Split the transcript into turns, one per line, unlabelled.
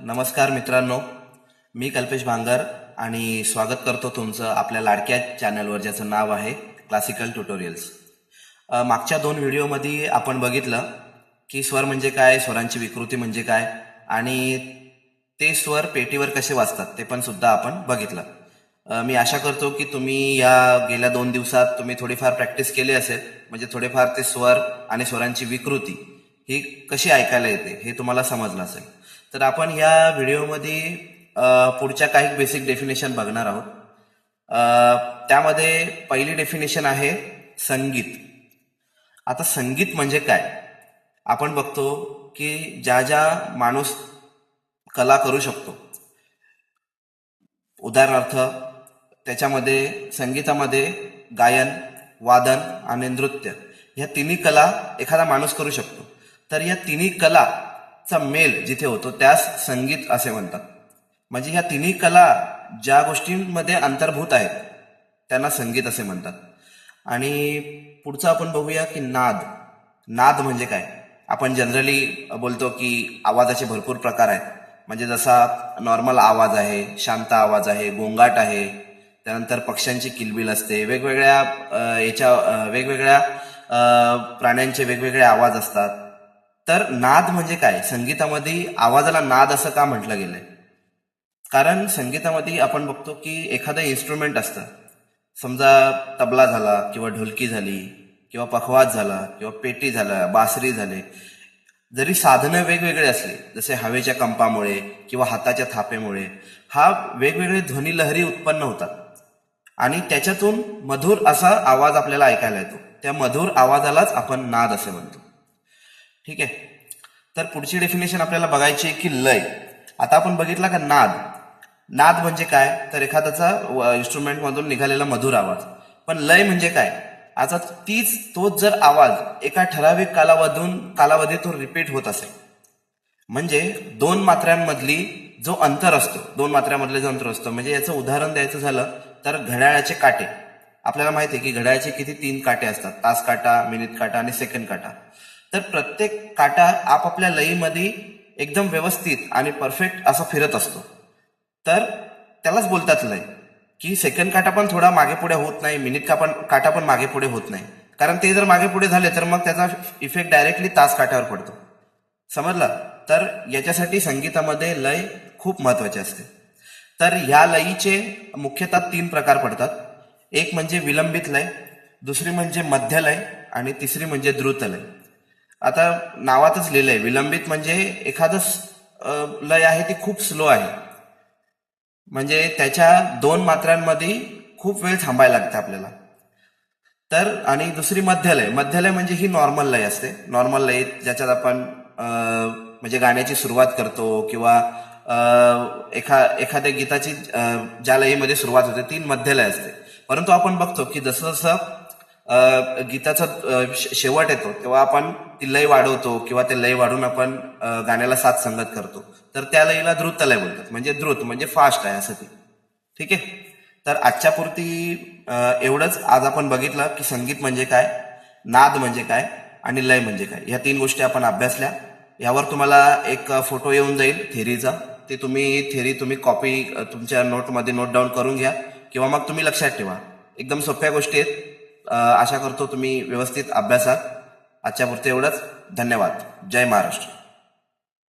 नमस्कार मित्रांनो. मी कल्पेश भांगर आणि स्वागत करतो तुमचं आपल्या लाडक्या चॅनलवर ज्याचं नाव आहे क्लासिकल ट्युटोरियल्स मागच्या दोन व्हिडिओमध्ये आपण बघितलं की स्वर म्हणजे काय स्वरांची विकृती म्हणजे काय आणि ते स्वर पेटीवर कसे वाचतात ते पण सुद्धा आपण बघितलं. मी आशा करतो की तुम्ही या गेल्या दोन दिवसात तुम्ही थोडीफार प्रॅक्टिस केली असेल. म्हणजे थोडेफार ते स्वर आणि स्वरांची विकृती ही कशी ऐकायला येते हे तुम्हाला समजलं असेल. तर आपण या व्हिडिओमध्ये पुढच्या काही बेसिक डेफिनेशन बघणार आहोत. त्यामध्ये पहिली डेफिनेशन आहे संगीत. आता संगीत म्हणजे काय? आपण बघतो की ज्या ज्या माणूस कला करू शकतो. उदाहरणार्थ त्याच्यामध्ये संगीतामध्ये गायन वादन आणि नृत्य ह्या तिन्ही कला एखादा माणूस करू शकतो. तर या तिन्ही कला चा मेल जिथे होतो त्यास संगीत असे म्हणतात. म्हणजे ह्या तिन्ही कला ज्या गोष्टींमध्ये अंतर्भूत आहेत त्यांना संगीत असे म्हणतात. आणि पुढचं आपण बघूया की नाद. नाद म्हणजे काय? आपण जनरली बोलतो की आवाजाचे भरपूर प्रकार आहेत. म्हणजे जसा नॉर्मल आवाज आहे शांत आवाज आहे गोंगाट आहे त्यानंतर पक्ष्यांची किलबिल असते वेगवेगळ्या याच्या वेगवेगळ्या प्राण्यांचे वेगवेगळे आवाज असतात. तर नाद म्हणजे काय? संगीतामध्ये आवाजाला नाद असं का म्हटलं गेलंय? कारण संगीतामध्ये आपण बघतो की एखादं इन्स्ट्रुमेंट असतं. समजा तबला झाला किंवा ढोलकी झाली किंवा पखवाज झाला किंवा पेटी झाला बासरी झाले. जरी साधनं वेगवेगळे असले जसे हवेच्या कंपामुळे किंवा हाताच्या थापेमुळे हा वेगवेगळे ध्वनी लहरी उत्पन्न होतात. आणि त्याच्यातून मधुर असा आवाज आपल्याला ऐकायला येतो. त्या मधुर आवाजालाच आपण नाद असे म्हणतो. ठीक आहे? तर पुढची डेफिनेशन आपल्याला बघायची आहे की लय. आता आपण बघितला का नाद? नाद म्हणजे काय? तर एखाद्याचा इन्स्ट्रुमेंट मधून निघालेला मधुर आवाज. पण लय म्हणजे काय? आता तीच तोच जर आवाज एका ठराविक कालावधून कालावधीतून तो रिपीट होत असेल. म्हणजे दोन मात्र्यांमधली जो अंतर असतो दोन मात्र्यामधले जो अंतर असतो म्हणजे याचं उदाहरण द्यायचं झालं तर घड्याळाचे काटे. आपल्याला माहिती आहे की घड्याळाचे किती तीन काटे असतात. तास काटा मिनिट काटा आणि सेकंड काटा. तर प्रत्येक काटा आपापल्या लईमध्ये एकदम व्यवस्थित आणि परफेक्ट असा फिरत असतो. तर त्यालाच बोलतात लय की सेकंड काटा पण थोडा मागे पुढे होत नाही मिनिट का पण काटा पण मागे पुढे होत नाही. कारण ते जर मागे पुढे झाले तर मग त्याचा इफेक्ट डायरेक्टली तास काट्यावर पडतो. समजलं? तर याच्यासाठी संगीतामध्ये लय खूप महत्त्वाचे असते. तर ह्या लयीचे मुख्यतः तीन प्रकार पडतात. एक म्हणजे विलंबित लय दुसरी म्हणजे मध्य लय आणि तिसरी म्हणजे द्रुतलय आता नावातच लिहिलंय. विलंबित म्हणजे एखादं लय आहे ती खूप स्लो आहे. म्हणजे त्याच्या दोन मात्रांमध्ये खूप वेळ थांबायला लागते आपल्याला. तर आणि दुसरी मध्यलय. मध्यलय म्हणजे ही नॉर्मल लय असते. नॉर्मल लय ज्याच्यात आपण म्हणजे गाण्याची सुरुवात करतो किंवा एखा एखाद्या गीताची ज्या लयीमध्ये सुरुवात होते ती मध्यलय असते. परंतु आपण बघतो की जसं जसं गीताचा शे- शेवट येतो. तेव्हा आपण ती लय वाढवतो किंवा ते लय वाढून आपण गाण्याला साथ संगत करतो. तर त्या लयीला द्रुत लय बोलतात. म्हणजे द्रुत म्हणजे फास्ट आहे असं ती. ठीक आहे? तर आजच्या पुरती एवढंच. आज आपण बघितलं की संगीत म्हणजे काय नाद म्हणजे काय आणि लय म्हणजे काय. ह्या तीन गोष्टी आपण अभ्यासल्या. यावर तुम्हाला एक फोटो येऊन जाईल थेरीचा. ते तुम्ही थेरी तुम्ही कॉपी तुमच्या नोटमध्ये नोट डाऊन करून घ्या किंवा मग तुम्ही लक्षात ठेवा. एकदम सोप्या गोष्टी आहेत. आशा करतो तुम्ही व्यवस्थित अभ्यासात. आजच्या पुरते एवढंच. धन्यवाद. जय महाराष्ट्र.